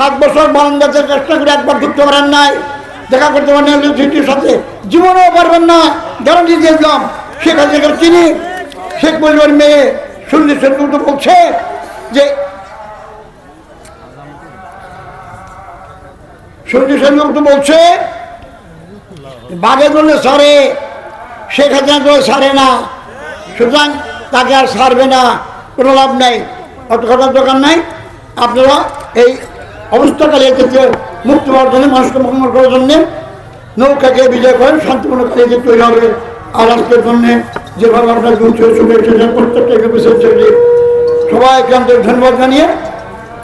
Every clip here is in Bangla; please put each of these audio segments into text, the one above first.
সাত বছর বারান্দাতে চেষ্টা করে একবার ঢুকতে পারেন নাই। দেখা করতে পারেন ইলেকট্রিসিটির সাথে। জীবনেও পারবেন না গ্যারান্টি দিয়ে দিলাম। শেখ হাসিনাকে চিনি শেখ মুজিবের মেয়ে সুন্দর সেতু তো বলছে যে সুন্দর সেতু তো বলছে বাঘে ধরলে সারে, শেখ হাসিনা ধরলে সারে না। সুতরাং তাকে আর সারবে না, কোনো লাভ নেই। অত কথার দোকান নাই। আপনারা এই অবস্থাকালে থেকে মুক্ত হওয়ার জন্য, মানুষকে মুখোমুখি করার জন্যে। নৌকাকে বিজয় করেন, শান্তিপূর্ণ কালিয়াতে তৈরি হবে। আর আজকের জন্য যেভাবে আপনার গুরুত্ব শুভেচ্ছা জানান প্রত্যেকটা একুশের ছেলে সবাইকে আন্তরিক ধন্যবাদ জানিয়ে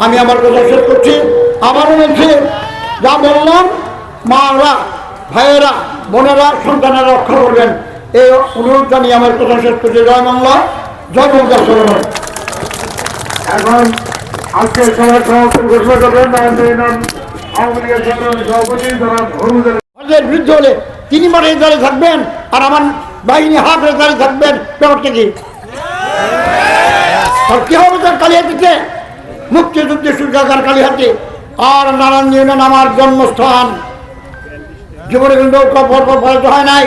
আমি আমার কথা শেষ করছি। আবারও বলছি, যা বললাম, মারা, ভাইয়েরা, বোনেরা, সন্তানেরা রক্ষা করবেন। এই অনুরোধ জানিয়ে আমার কথা শেষ করছি। জয় বাংলা, জয় সরকার এখন হলে তিনি মাঠে দাঁড়িয়ে থাকবেন আর আমার বাহিনী ধরে দাঁড়িয়ে থাকবেন। ব্যাপারটা কি? আর কালিহাতিতে? মুক্তিযুদ্ধে সূর্যাকার কালিহাতি। আর নারায়ণ আমার জন্মস্থান। জীবনে কিন্তু হয় নাই।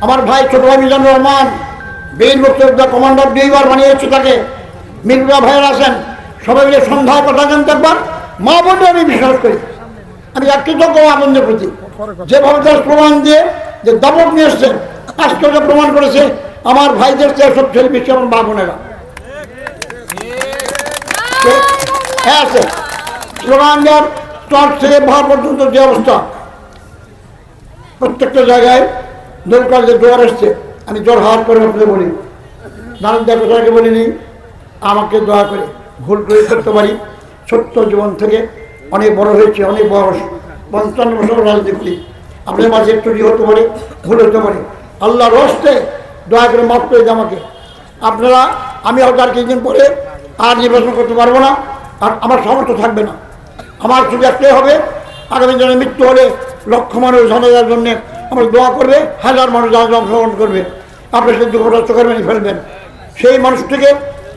আমার ভাই ছোট ভাই মিজানুর রহমান, বীর মুক্তিযোদ্ধা কমান্ডার দুইবার বানিয়েছে তাকে। মির্জা ভাইয়ের আছেন। সবাই মিলে সন্ধ্যায় কথা জানতে একবার। মা বোনকে আমি বিশ্বাস করি। আমি এক কৃতজ্ঞ আনন্দের প্রতি। যেভাবে তার প্রমাণ দিয়ে যে দাবক নিয়ে এসছেন আশ্চর্য প্রমাণ করেছে আমার ভাইদের চেয়ে সব ছেলে বেশি আমার মা বোনেরা। হ্যাঁ আছে। দেওয়ার স্তর থেকে ভার পর্যন্ত যে অবস্থা। প্রত্যেকটা জায়গায় দরকার যে জোয়ার এসছে, আমি জোর হার করে আপনাদের বলি। নানান দেবতাকে বলিনি, আমাকে দয়া করে। ভুল করে করতে পারি। ছোট্ট জীবন থেকে অনেক বড় হয়েছে, অনেক বয়স পঞ্চান্ন বছর রাজনীতি করি। আপনাদের মাঝে একটু হতে পারে, ভুল হতে পারে। আল্লাহ রস্তে দয়া করে মাফ করে আমাকে। আপনারা, আমি হয়তো আর কিছুদিন পরে আর নির্বাচন করতে পারব না, আর আমার সামর্থ্য থাকবে না। আমার শুধু একটাই হবে, আগামী দিনে মৃত্যু হলে লক্ষ মানুষ জানাজার জন্য আমার দোয়া করবে, হাজার মানুষ জানাজা অংশগ্রহণ করবে। আপনি সেই দুঃখটা চোখের মেনে ফেলবেন। সেই মানুষটিকে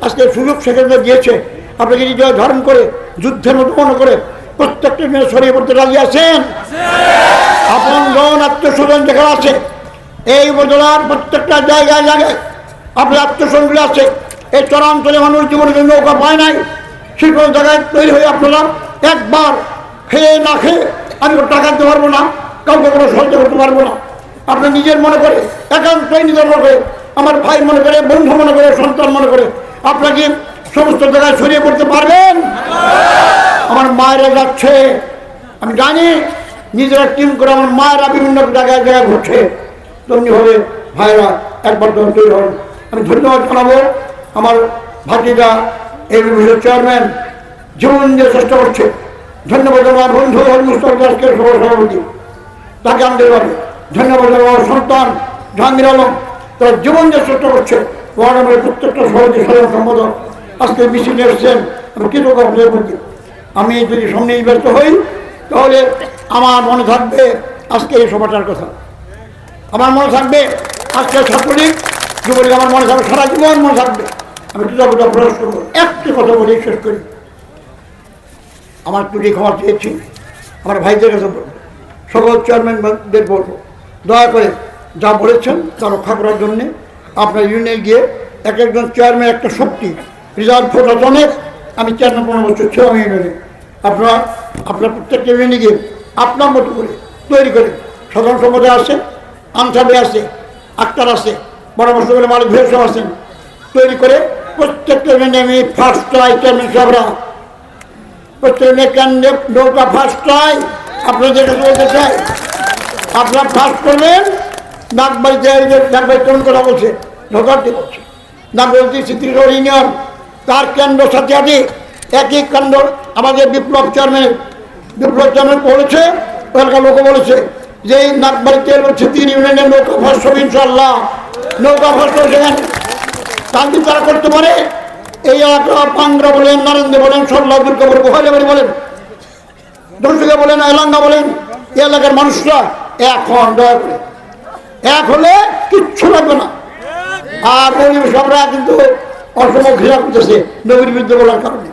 আজকে সুযোগ সেখানে দিয়েছে আপনাকে হৃদয় ধারণ করে, যুদ্ধের মতো মনে করে প্রত্যেকটা মেয়ে ছড়িয়ে পড়তে রাজি আছেন? আপন জন আত্মস্বজন যেখানে আছে, এই উপজেলার প্রত্যেকটা জায়গায় জায়গায় আপনার আত্মস্বজনগুলো আছে। এই চরাঞ্চলে মানুষ জীবনে নৌকা পায় নাই কোনো জায়গায় তৈরি হয়ে আপনারা একবার খেয়ে না খেয়ে আমি টাকা দিতে পারব না, কাউকে কোনো সাহায্য করতে পারব না। আপনি নিজের মনে করে, একান্তই নিজের মনে করে আমার ভাই মনে করে, বন্ধু মনে করে, সন্তান মনে করে, আপনাকে সমস্ত জায়গায় ছড়িয়ে পড়তে পারবেন? আমার মায়েরা যাচ্ছে। আমি জানি নিজেরা টিম করে আমার মায়েরা বিভিন্ন জায়গায় জায়গায় ঘুরছে। তেমনিভাবে ভাইরা একবার তখন তৈরি হন। আমি ধন্যবাদ জানাব আমার ভাতিজা এই বিষয়ের চেয়ারম্যান জীবন দিয়ে চেষ্টা করছে। ধন্যবাদ আমার বন্ধু মুস্তফা দাসকে সভা সভাপতি। তাকে আনতে পারে ধন্যবাদ আমার সন্তান জাহাঙ্গীর আলম। তারা জীবন দিয়ে চেষ্টা করছে, ওয়ার্ড আমার প্রত্যেকটা সভাপতি, সাধারণ সম্পাদক। আজকে মিছিলে এসেছেন, আমি কৃতজ্ঞ প্রতি আমি যদি সামনে ব্যস্ত হই, তাহলে আমার মনে থাকবে আজকে এই সভাটার কথা। আমার মনে থাকবে আজকে ছাত্রলীগ, যুবলীগ আমার মনে থাকবে, সারা জীবন মনে থাকবে। আমি কৃতজ্ঞতা প্রকাশ করব, একটি কথা বলে, শেষ করি। আমার টুটি খাওয়া চেয়েছি, আমার ভাইদের কাছে সকল চেয়ারম্যানদের বলব, দয়া করে যা বলেছেন তা রক্ষা করার জন্যে আপনার ইউনিয়নে গিয়ে এক একজন চেয়ারম্যান একটা শক্তি রিজার্ভ ভোট অনেক, আমি চেয়ারম্যান পনেরো বছর ছিলাম ইউনিয়নে আপনারা, আপনার প্রত্যেকটা ইউনিয়নে গিয়ে আপনার মতো করে তৈরি করে সাধারণ সম্প্রদায় আছে আনসাবে আছে, আক্তার আছে পরামর্শ করে মালিক ভেসব আছেন। তৈরি করে প্রত্যেকটা ইউনিয়নে আমি ফার্স্ট ট্রাই চেয়ারম্যান সাহেবরা। প্রত্যেক নৌকা ফার্স্ট ট্রাই আপনাদের কাছে চাই, আপনার ফার্স্ট করবেন, নাগবাড়িতে নাগবাড়ি তরুণ কথা বলছে ঢোকাতে বলছে। নাগবাড়িতে স্মৃতিগড় ইউনিয়ন তার কেন্দ্র সাথে একই কেন্দ্র আমাদের বিপ্লব চেয়ারম্যান বিপ্লব চেয়ারম্যান বলেছে, ওখানকার লোক বলেছে যে এই নাগবাড়িতে তিন ইউনিয়নের নৌকা হবে ইনশাল্লাহ নৌকা হবে সেখানে তান্তি তারা করতে পারে। এই এলাকা পাংরা বলেন, নারেন্দ্র বলেন সল্লা দুর্গাপুর গোহালিবাড়ি বলেন দর্শকে বলেন, এলাঙ্গা বলেন, এই এলাকার মানুষরা এখন দয়া করে। এক হলে কিচ্ছু লাগবে না। আর পরিবেশ আমরা কিন্তু অসম ঘৃণা করতেছে নবীর বিরুদ্ধে বলার কারণে।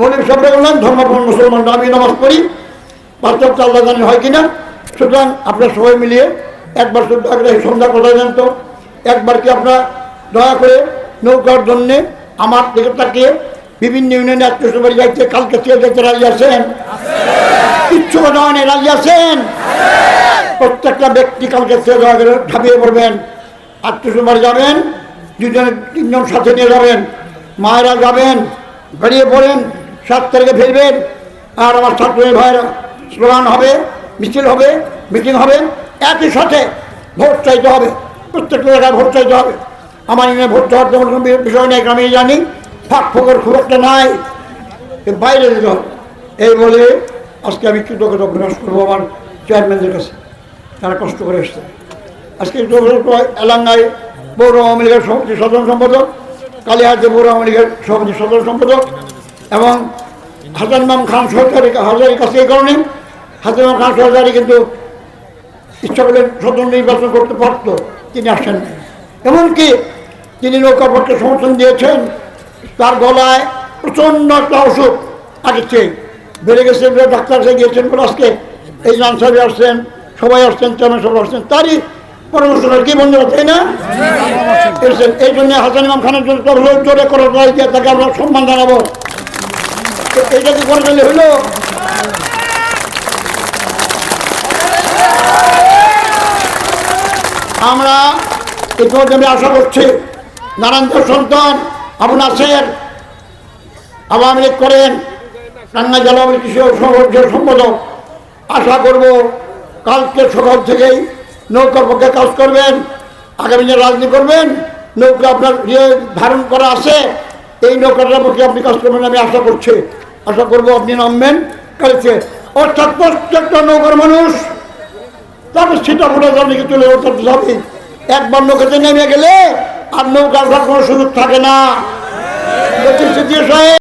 বলি সবাই বললেন ধর্মপ্রাণ মুসলমান আমি নামাজ পড়ি বাস্তব আল্লাহ জানি হয় কিনা। সুতরাং আপনার সবাই মিলিয়ে একবার শুধু আগে সন্ধ্যা কথা দেন তো একবার কি আপনার দয়া করে নৌকার জন্যে আমার দিকে তাকিয়ে বিভিন্ন ইউনিয়নে আত্মীয় বাড়ি যাইতে কালকে চেয়ে যেতে রাজি আছেন? কিচ্ছু কথা হয় না, রাজি আছেন? প্রত্যেকটা ব্যক্তি কালকে করে ঝাঁপিয়ে পড়বেন। আত্মীয় বাড়ি যাবেন দুজনে তিনজন সাথে নিয়ে যাবেন। মায়েরা যাবেন, বেরিয়ে পড়েন, সাত তারিখে ফিরবেন। আর আমার ছাত্র ভাইয়েরা, স্লোগান হবে, মিছিল হবে, মিটিং হবে, একই সাথে ভোট চাইতে হবে। প্রত্যেকটা জায়গায় ভোট চাইতে হবে। আমার এখানে ভোট চাওয়ার তেমন কোনো বিষয় নেই, আমি জানি, ফাঁক ফোকর খুব একটা নাই বাইরে যেতে হবে। এই বলে আজকে আমি কৃতজ্ঞতা প্রকাশ করব আমার চেয়ারম্যানদের কাছে। তারা কষ্ট করে এসছে। আজকে এলাঙ্গায় পৌর আওয়ামী লীগের সভাপতি সাধারণ সম্পাদক কালিহাতে পৌর আওয়ামী লীগের সভাপতি সাধারণ সম্পাদক এবং হাসান মাম খান সরকারি হাজারির কাছে এই কারণে মাম খান সরকারি কিন্তু ইচ্ছা করলে সদন নির্বাচন করতে পারত, তিনি আসেন এমনকি তিনি নৌকাপক্ষে সমর্থন দিয়েছেন, তার গলায় প্রচণ্ড একটা ওষুধ চেয়ে বেড়ে গেছে, ডাক্তার গিয়েছেন বলে আজকে এই জান সাহেব আসছেন, সবাই আসছেন, চেয়ারম্যান সবাই আসছেন, তারই কি তাই না? এই জন্য তাকে আমরা জানাব। আমরা ইতিমধ্যে আশা করছি নারায়ণপুর সন্তান আবু নাসের আওয়ামী লীগ করেন টাঙ্গা জেলা কৃষি সম্পাদক। আশা করব কালকে সকাল থেকেই নৌকার পক্ষে কাজ করবেন, আগামী দিনে রাজনীতি করবেন, নৌকা আপনার ইয়ে ধারণ করা আছে, এই নৌকাটার পক্ষে আপনি কাজ করবেন আমি আশা করছি। আশা করব আপনি নামবেন কালকে অর্থাৎ প্রত্যেকটা নৌকার মানুষ তারপর সেটা ফোটা জমিকে চলে ওঠাতে যাবে। একবার নৌকাতে নেমে গেলে আর নৌকা কোনো সুযোগ থাকে না। সাহেব